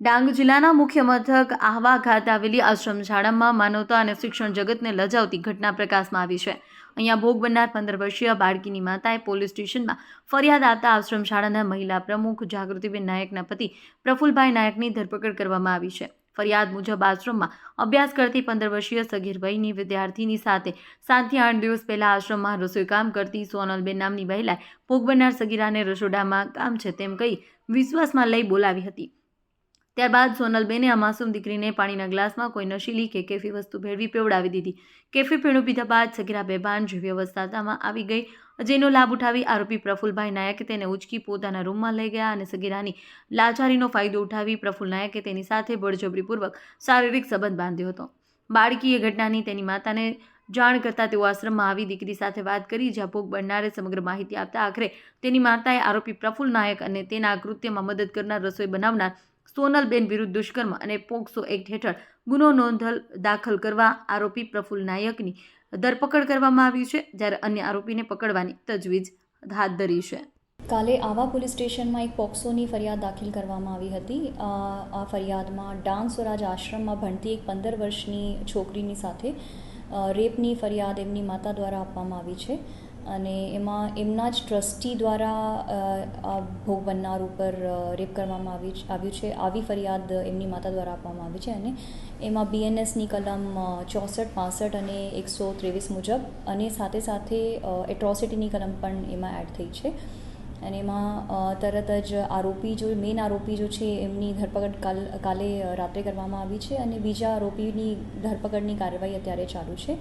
ડાંગ જિલ્લાના મુખ્ય મથક આહવા ખાતે આવેલી આશ્રમ શાળામાં માનવતા અને શિક્ષણ જગતને લજાવતી ઘટના પ્રકાશમાં આવી છે. અહીંયા ભોગ બનનાર પંદર વર્ષીય બાળકીની માતાએ પોલીસ સ્ટેશનમાં ફરિયાદ આપતા આશ્રમ શાળાના મહિલા પ્રમુખ જાગૃતિબેન નાયકના પતિ પ્રફુલભાઈ નાયકની ધરપકડ કરવામાં આવી છે. ફરિયાદ મુજબ આશ્રમમાં અભ્યાસ કરતી પંદર વર્ષીય સગીર વિદ્યાર્થીની સાથે સાતથી આઠ દિવસ પહેલા આશ્રમમાં રસોઈ કામ કરતી સોનલબેન નામની મહિલાએ ભોગ બનનાર સગીરાને રસોડામાં કામ છે તેમ કહી વિશ્વાસમાં લઈ બોલાવી હતી. ત્યારબાદ સોનલબેને આ માસૂમ દીકરીને પાણીના ગ્લાસમાં કોઈ નશીલી કે કેફી વસ્તુ ભેળવી પીવડાવી દીધી. કેફી પીણું પીધા બાદ સગીરા બેભાન જેવી અવસ્થામાં આવી ગઈ. જેનો લાભ ઉઠાવી આરોપી પ્રફુલભાઈ નાયકે તેને ઉચકી પોતાના રૂમમાં લઈ ગયા અને સગીરાની લાચારીનો ફાયદો ઉઠાવી પ્રફુલ નાયકે તેની સાથે બળજબરીપૂર્વક શારીરિક સંબંધ બાંધ્યો હતો. બાળકીએ ઘટનાની તેની માતાને જાણ કરતાં તેઓ આશ્રમમાં આવી દીકરી સાથે વાત કરી, જ્યાં ભોગ બનનારે સમગ્ર માહિતી આપતા આખરે તેની માતાએ આરોપી પ્રફુલ નાયક અને તેના કૃત્યમાં મદદ કરનાર રસોઈ બનાવનાર સોનલબેન વિરુદ્ધ દુષ્કર્મ અને પોક્સો એક્ટ હેઠળ ગુનો નોંધલ દાખલ કરવા આરોપી પ્રફુલ નાયકની ધરપકડ કરવામાં આવી છે, જ્યારે અન્ય આરોપીને પકડવાની તજવીજ હાથ ધરી છે. કાલે આવા પોલીસ સ્ટેશનમાં એક પોક્સોની ફરિયાદ દાખલ કરવામાં આવી હતી. આ ફરિયાદમાં ડાંગ સ્વરાજ આશ્રમમાં ભણતી એક પંદર વર્ષની છોકરીની સાથે રેપની ફરિયાદ એમની માતા દ્વારા આપવામાં આવી છે. અને એમાં એમના જ ટ્રસ્ટી દ્વારા આ ભોગ બનનાર ઉપર રેપ કરવામાં આવી આવ્યું છે. આવી ફરિયાદ એમની માતા દ્વારા આપવામાં આવી છે અને એમાં બીએનએસની કલમ ચોસઠ, પાસઠ અને એકસો ત્રેવીસ મુજબ અને સાથે સાથે એટ્રોસિટીની કલમ પણ એમાં એડ થઈ છે. અને એમાં તરત જ આરોપી જો મેઇન આરોપી જો છે, એમની ધરપકડ કાલ, કાલે રાત્રે કરવામાં આવી છે અને બીજા આરોપીની ધરપકડની કાર્યવાહી અત્યારે ચાલુ છે.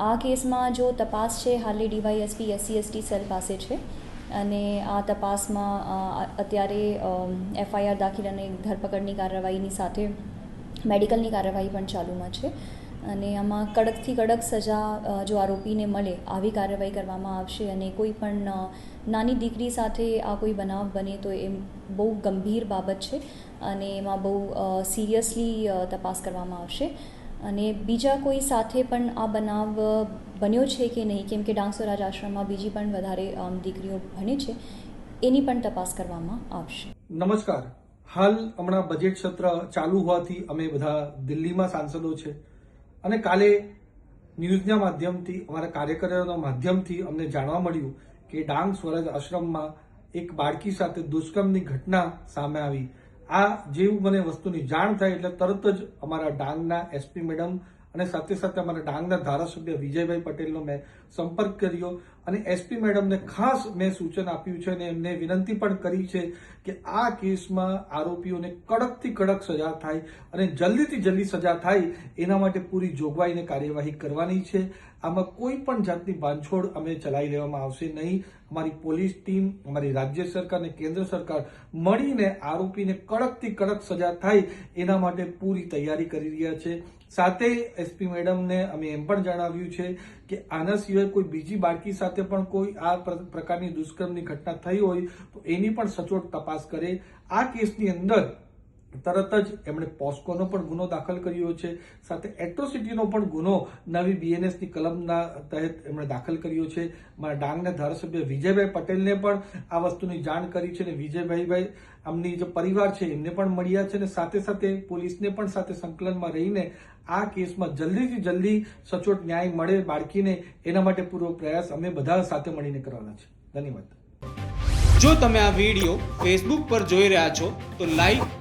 આ કેસમાં જો તપાસ છે હાલે ડીવાયએસપી, એસસી, એસટી સેલ પાસે છે અને આ તપાસમાં અત્યારે એફઆઈઆર દાખલ અને ધરપકડની કાર્યવાહીની સાથે, મેડિકલની કાર્યવાહી પણ ચાલુમાં છે અને આમાં કડકથી કડક સજા જો આરોપીને મળે, આવી કાર્યવાહી કરવામાં આવશે અને કોઈ પણ નાની દીકરી સાથે આ કોઈ બનાવ બને તો એ બહુ ગંભીર બાબત છે અને એમાં બહુ સિરિયસલી તપાસ કરવામાં આવશે. અને બીજા કોઈ સાથે પણ આ બનાવ બન્યો છે કે નહીં? કેમ કે ડાંગસોરાજ આશ્રમમાં બીજી પણ વધારે દીકરીઓ ભણે છે. એની પણ તપાસ કરવામાં આવશે. નમસ્કાર. હાલ હમણાં બજેટ સત્ર ચાલુ હોવાથી અમે બધા દિલ્હીમાં સાંસદો છે. અને કાલે ન્યૂઝના માધ્યમથી, અમારા કાર્યકરોના માધ્યમથી અમને જાણવા મળ્યું કે ડાંગ સ્વરાજ આશ્રમમાં એક બાળકી સાથે દુષ્કર્મની ઘટના સામે આવી. આ જેવું મને વસ્તુની જાણ થાય એટલે તરત જ અમારા ડાંગના એસપી મેડમ અને સાથે સાથે અમારા ડાંગના ધારાસભ્ય વિજયભાઈ પટેલનો મેં સંપર્ક કર્યો અને એસપી મેડમને ખાસ મેં સૂચન આપ્યું છે અને એમને વિનંતી પણ કરી છે કે આ કેસમાં આરોપીઓને કડકથી કડક સજા થાય અને જલ્દીથી જલ્દી સજા થાય એના માટે પૂરી જોગવાઈને કાર્યવાહી કરવાની છે. આમાં કોઈ પણ જાતની બાંધછોડ અમે ચલાવી લેવામાં આવશે નહીં. અમારી પોલીસ ટીમ, અમારી રાજ્ય સરકાર અને કેન્દ્ર સરકાર મળીને આરોપીને કડકથી કડક સજા થાય એના માટે પૂરી તૈયારી કરી રહ્યા છે. સાથે એસપી મેડમને અમે એમ પણ જણાવ્યું છે કે આના સિવાય કોઈ બીજી બાળકી સાથે પણ કોઈ આ પ્ર- પ્રકારની દુષ્કર્મની ઘટના થઈ હોય તો એની પણ સચોટ તપાસ કરે. આ કેસની અંદર તરત જ એમણે પોસ્કોનો પણ ગુનો દાખલ કર્યો છે. સાથે એટ્રોસિટીનો પણ ગુનો નવી બીએનએસની કલમના તહેત એમણે દાખલ કર્યો છે. મારા ડાંગના ધારાસભ્ય વિજયભાઈ પટેલને પણ આ વસ્તુની જાણ કરી છે અને વિજયભાઈભાઈ આમની જે પરિવાર છે એમને પણ મળ્યા છે અને સાથે સાથે પોલીસને પણ સાથે સંકલનમાં રહીને આ કેસમાં જલ્દીથી જલ્દી સચોટ ન્યાય મળે બાળકીને એના માટે પૂરો પ્રયાસ અમે બધા સાથે મળીને કરવાના છે. ધન્યવાદ. જો તમે આ વીડિયો ફેસબુક પર જોઈ રહ્યા છો, તો લાઈક